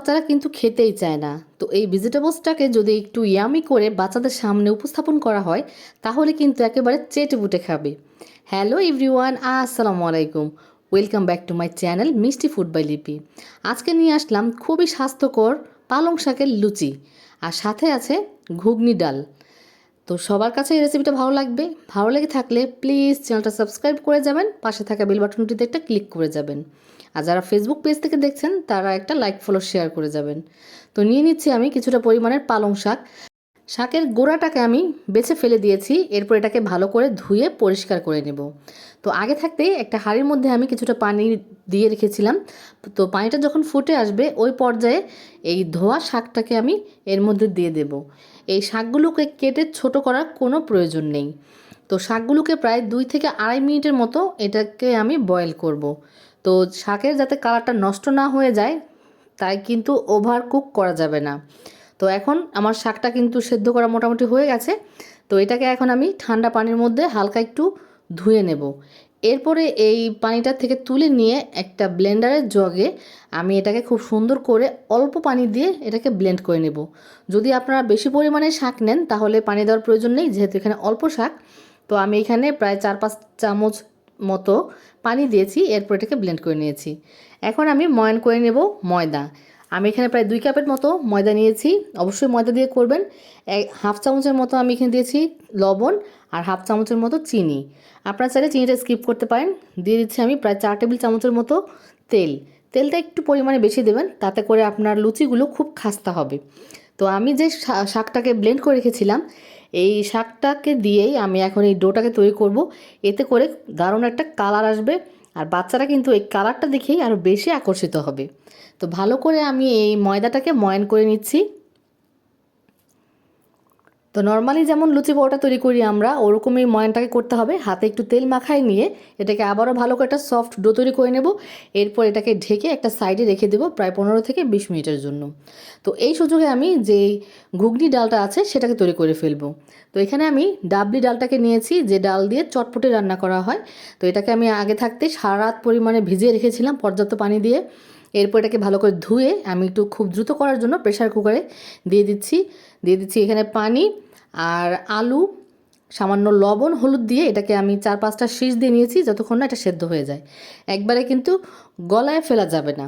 বাচ্চারা কিন্তু খেতেই চায় না। তো এই ভেজিটেবলসটাকে যদি একটু ইয়ামি করে বাচ্চাদের সামনে উপস্থাপন করা হয়, তাহলে কিন্তু একেবারে চেটে বুটে খাবে। হ্যালো এভরিওয়ান আসসালামু আলাইকুম। Welcome back to my channel Mishti food by Lipi আজকে নিয়ে আসলাম খুবই স্বাস্থ্যকর পালং শাকের লুচি। আর সাথে আছে ঘুগনি ডাল। তো সবার কাছে এই রেসিপিটা ভালো লাগবে। ভালো লেগে থাকলে প্লিজ চ্যানেলটা সাবস্ক্রাইব করে যাবেন, পাশে থাকা বেল বাটনটিতে একটা ক্লিক করে যাবেন। আর যারা ফেসবুক পেজ থেকে দেখছেন, তারা একটা লাইক ফলো শেয়ার করে যাবেন। তো নিয়ে নিচ্ছি আমি কিছুটা পরিমাণের পালং শাক। শাকের গোড়াটাকে আমি বেছে ফেলে দিয়েছি, এরপর এটাকে ভালো করে ধুয়ে পরিষ্কার করে নেব। তো আগে থাকতেই একটা হাঁড়ির মধ্যে আমি কিছুটা পানি দিয়ে রেখেছিলাম। তো পানিটা যখন ফুটে আসবে, ওই পর্যায়ে এই ধোয়া শাকটাকে আমি এর মধ্যে দিয়ে দেব। এই শাকগুলোকে কেটে ছোট করার কোনো প্রয়োজন নেই। তো শাকগুলোকে প্রায় দুই থেকে আড়াই মিনিটের মতো এটাকে আমি বয়েল করব। তো শাকের যাতে কালারটা নষ্ট না হয়ে যায়, তাই কিন্তু ওভার কুক করা যাবে না। তো এখন আমার শাকটা কিন্তু সেদ্ধ করা মোটামুটি হয়ে গেছে। তো এটাকে এখন আমি ঠান্ডা পানির মধ্যে হালকা একটু ধুয়ে নেব। এরপরে এই পানিটা থেকে তুলে নিয়ে একটা ব্লেন্ডারের জগে আমি এটাকে খুব সুন্দর করে অল্প পানি দিয়ে এটাকে ব্লেন্ড করে নেব। যদি আপনারা বেশি পরিমাণে শাক নেন, তাহলে পানি দেওয়ার প্রয়োজন নেই, যেহেতু এখানে অল্প শাক। তো আমি এখানে প্রায় চার পাঁচ চামচ মতো পানি দিয়েছি, এরপর এটাকে ব্লেন্ড করে নিয়েছি। এখন আমি ময়ন করে নেব ময়দা। আমি এখানে প্রায় দুই কাপের মতো ময়দা নিয়েছি। অবশ্যই ময়দা দিয়ে করবেন। এক হাফ চামচের মতো আমি এখানে দিয়েছি লবণ। আর হাফ চামচের মতো চিনি। আপনারা চাইলে চিনিটা স্কিপ করতে পারেন। দিয়ে দিচ্ছি আমি প্রায় চার টেবিল চামচের মতো তেল। তেলটা একটু পরিমাণে বেশি দেবেন, তাতে করে আপনার লুচিগুলো খুব খাস্তা হবে। তো আমি যে শাকটাকে ব্লেন্ড করে রেখেছিলাম, এই শাকটাকে দিয়েই আমি এখন এই ডোটাকে তৈরি করব। এতে করে দারুণ একটা কালার আসবে আর বাচ্চারা কিন্তু এই কালারটা দেখেই আরও বেশি আকর্ষিত হবে। তো ভালো করে আমি এই ময়দাটাকে ময়ান করে নিচ্ছি। তো নর্মালি যেমন লুচি পরোটা তৈরি করি আমরা, ওরকমই ময়ানটাকে করতে হবে। হাতে একটু তেল মাখায় নিয়ে এটাকে আবারও ভালো করে একটা সফট ডো তৈরি করে নেব। এরপর এটাকে ঢেকে একটা সাইডে রেখে দেবো প্রায় পনেরো থেকে বিশ মিনিটের জন্য। তো এই সুযোগে আমি যে ঘুগনি ডালটা আছে সেটাকে তৈরি করে ফেলব। তো এখানে আমি ডাবলি ডালটাকে নিয়েছি, যে ডাল দিয়ে চটপটে রান্না করা হয়। তো এটাকে আমি আগে থাকতে সারা রাত পরিমাণে ভিজিয়ে রেখেছিলাম পর্যাপ্ত পানি দিয়ে। এরপর এটাকে ভালো করে ধুয়ে আমি একটু খুব দ্রুত করার জন্য প্রেশার কুকারে দিয়ে দিচ্ছি। দিয়ে দিচ্ছি এখানে পানি আর আলু, সামান্য লবণ, হলুদ দিয়ে এটাকে আমি চার পাঁচটা শীষ দিয়ে নিয়েছি যতক্ষণ না এটা সেদ্ধ হয়ে যায়। একবারে কিন্তু গলায় ফেলা যাবে না।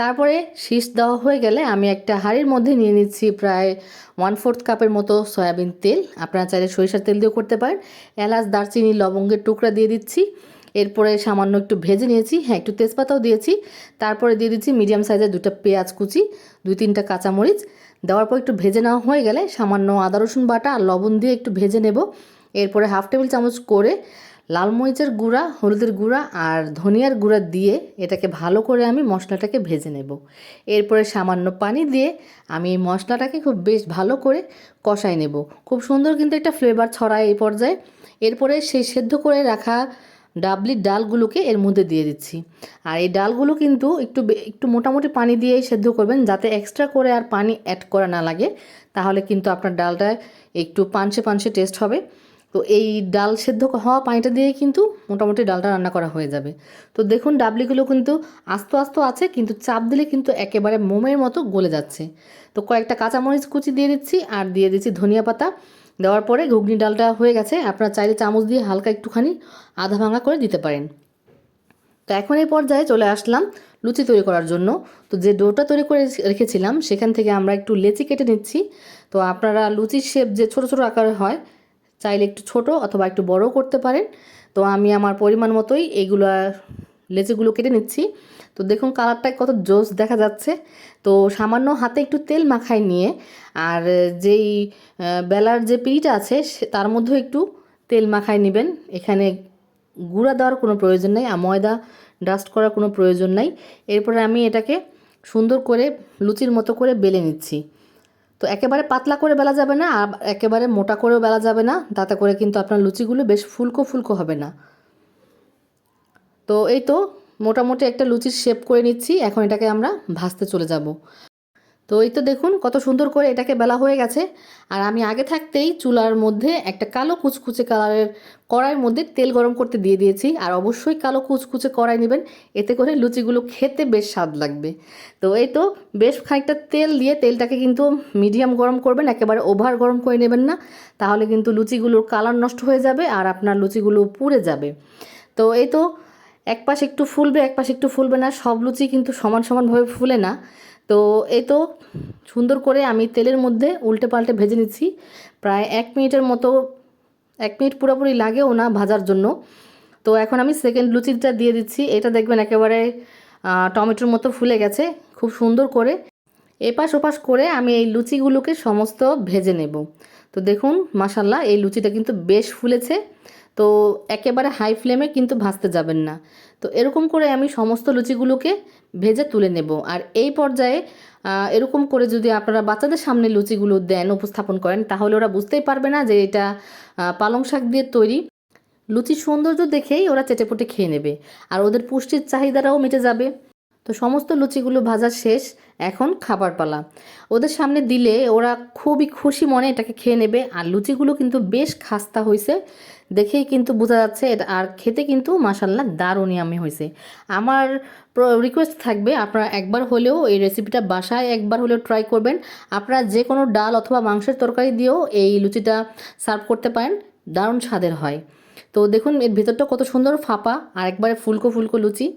তারপরে শীষ দেওয়া হয়ে গেলে আমি একটা হাঁড়ির মধ্যে নিয়ে নিচ্ছি প্রায় ওয়ান ফোর্থ কাপের মতো সয়াবিন তেল। আপনারা চাইলে সরিষার তেল দিয়েও করতে পারেন। এলাচ, দারচিনি, লবঙ্গের টুকরা দিয়ে দিচ্ছি। এরপরে সামান্য একটু ভেজে নিয়েছি। হ্যাঁ একটু তেজপাতাও দিয়েছি। তারপরে দিয়ে দিচ্ছি মিডিয়াম সাইজের দুটো পেঁয়াজ কুচি দুই তিনটা কাঁচামরিচ। দেওয়ার পর একটু ভেজে নেওয়া হয়ে গেলে সামান্য আদা, রসুন বাটা আর লবণ দিয়ে একটু ভেজে নেব। এরপরে হাফ টেবিল চামচ করে লাল মরিচের গুঁড়া, হলুদের গুঁড়া আর ধনিয়ার গুঁড়া দিয়ে এটাকে ভালো করে আমি মশলাটাকে ভেজে নেব। এরপরে সামান্য পানি দিয়ে আমি এই মশলাটাকে খুব বেশ ভালো করে কষাই নেব। খুব সুন্দর কিন্তু একটা ফ্লেভার ছড়ায় এই পর্যায়ে। এরপরে সেই সেদ্ধ করে রাখা ডাবলির ডালগুলোকে এর মধ্যে দিয়ে দিচ্ছি। আর এই ডালগুলো কিন্তু একটু একটু মোটামুটি পানি দিয়েই সেদ্ধ করবেন, যাতে এক্সট্রা করে আর পানি অ্যাড করা না লাগে। তাহলে কিন্তু আপনার ডালটা একটু পাঞ্চে পাঞ্চে টেস্ট হবে। তো এই ডাল সেদ্ধ হওয়া পানিটা দিয়ে কিন্তু মোটামুটি ডালটা রান্না করা হয়ে যাবে। তো দেখুন, ডাবলিগুলো কিন্তু আস্ত আস্ত আছে, কিন্তু চাপ দিলে কিন্তু একেবারে মোমের মতো গলে যাচ্ছে। তো কয়েকটা কাঁচামরিচ কুচি দিয়ে দিচ্ছি, আর দিয়ে দিচ্ছি ধনিয়া পাতা। দেওয়ার পরে ঘুগনি ডালটা হয়ে গেছে। আপনারা চাইলে চামচ দিয়ে হালকা একটুখানি আধা ভাঙা করে দিতে পারেন। তো এখন এই পর্যায়ে চলে আসলাম লুচি তৈরি করার জন্য। তো যে ডোটা তৈরি করে রেখেছিলাম, সেখান থেকে আমরা একটু লেচি কেটে নিচ্ছি। তো আপনারা লুচির শেপ যে ছোট ছোট আকারে হয়, চাইলে একটু ছোট অথবা একটু বড় করতে পারেন। তো আমি আমার পরিমাণ মতোই এইগুলো লেচিগুলো কেটে নিচ্ছি। তো দেখুন কালারটা কত জোস দেখা যাচ্ছে। তো সামান্য হাতে একটু তেল মাখায় নিয়ে আর যেই বেলার যে পিড়িটা আছে তার মধ্যেও একটু তেল মাখায় নেবেন। এখানে গুঁড়া দেওয়ার কোনো প্রয়োজন নেই, আর ময়দা ডাস্ট করার কোনো প্রয়োজন নাই। এরপরে আমি এটাকে সুন্দর করে লুচির মতো করে বেলে নিচ্ছি। তো একেবারে পাতলা করে বেলা যাবে না, আর একেবারে মোটা করেও বেলা যাবে না, তাতে করে কিন্তু আপনার লুচিগুলো বেশ ফুলকো ফুলকো হবে না। তো এই তো মোটামুটি একটা লুচির শেপ করে নিচ্ছি, এখন এটাকে আমরা ভাজতে চলে যাব। তো এই তো দেখুন কত সুন্দর করে এটাকে বেলা হয়ে গেছে। আর আমি আগে থাকতেই চুলার মধ্যে একটা কালো কুচকুচে কালারের কড়াইয়ের মধ্যে তেল গরম করতে দিয়ে দিয়েছি। আর অবশ্যই কালো কুচকুচে কড়াই নেবেন, এতে করে লুচিগুলো খেতে বেশ স্বাদ লাগবে। তো এই তো বেশ খানিকটা তেল দিয়ে তেলটাকে কিন্তু মিডিয়াম গরম করবেন, একেবারে ওভার গরম করে নেবেন না। তাহলে কিন্তু লুচিগুলোর কালার নষ্ট হয়ে যাবে আর আপনার লুচিগুলো পুড়ে যাবে। তো এই তো এক পাশ একটু ফুলবে, এক পাশ একটু ফুলবে না, সব লুচি কিন্তু সমান সমানভাবে ফুলে না। তো এই তো সুন্দর করে আমি তেলের মধ্যে উল্টে পাল্টে ভেজে নিচ্ছি। প্রায় এক মিনিটের মতো, এক মিনিট পুরোপুরি লাগেও না ভাজার জন্য। তো এখন আমি সেকেন্ড লুচিটা দিয়ে দিচ্ছি। এটা দেখবেন একেবারে টমেটোর মতো ফুলে গেছে। খুব সুন্দর করে এপাশ ওপাশ করে আমি এই লুচিগুলোকে সমস্ত ভেজে নেব। তো দেখুন মাসাল্লাহ এই লুচিটা কিন্তু বেশ ফুলেছে। তো একেবারে হাই ফ্লেমে কিন্তু ভাজতে যাবেন না। তো এরকম করে আমি সমস্ত লুচিগুলোকে ভেজে তুলে নেব। আর এই পর্যায়ে এরকম করে যদি আপনারা বাচ্চাদের সামনে লুচিগুলো দেন, উপস্থাপন করেন, তাহলে ওরা বুঝতেই পারবে না যে এটা পালং শাক দিয়ে তৈরি। লুচির সৌন্দর্য দেখেই ওরা চেটেপুটে খেয়ে নেবে। আর ওদের পুষ্টির চাহিদাটাও মিটে যাবে। তো সমস্ত লুচিগুলো ভাজা শেষ, এখন খাবার পালা। ওদের সামনে দিলে ওরা খুবই খুশি মনে এটাকে খেয়ে নেবে। আর লুচিগুলো কিন্তু বেশ খাস্তা হয়েছে দেখেই কিন্তু বোঝা যাচ্ছে এটা আর খেতে কিন্তু মাসাল্লাহ দারুণই আমি হয়েছে আমার রিকোয়েস্ট থাকবে, আপনারা একবার হলেও এই রেসিপিটা বাসায় একবার হলেও ট্রাই করবেন। আপনারা যে কোনো ডাল অথবা মাংসের তরকারি দিয়েও এই লুচিটা সার্ভ করতে পারেন। দারুণ স্বাদের হয়। তো দেখুন, এর ভেতরটা কত সুন্দর ফাঁপা। আর একবারে ফুলকো ফুলকো লুচি।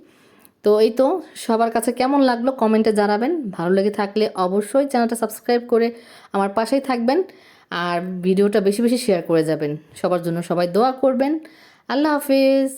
তো এই তো, সবার কাছে কেমন লাগল কমেন্টে জানাবেন। ভালো লেগে থাকলে অবশ্যই চ্যানেলটা সাবস্ক্রাইব করে আমার পাশেই থাকবেন আর ভিডিওটা বেশি বেশি শেয়ার করে যাবেন। সবার জন্য সবাই দোয়া করবেন। আল্লাহ হাফিজ।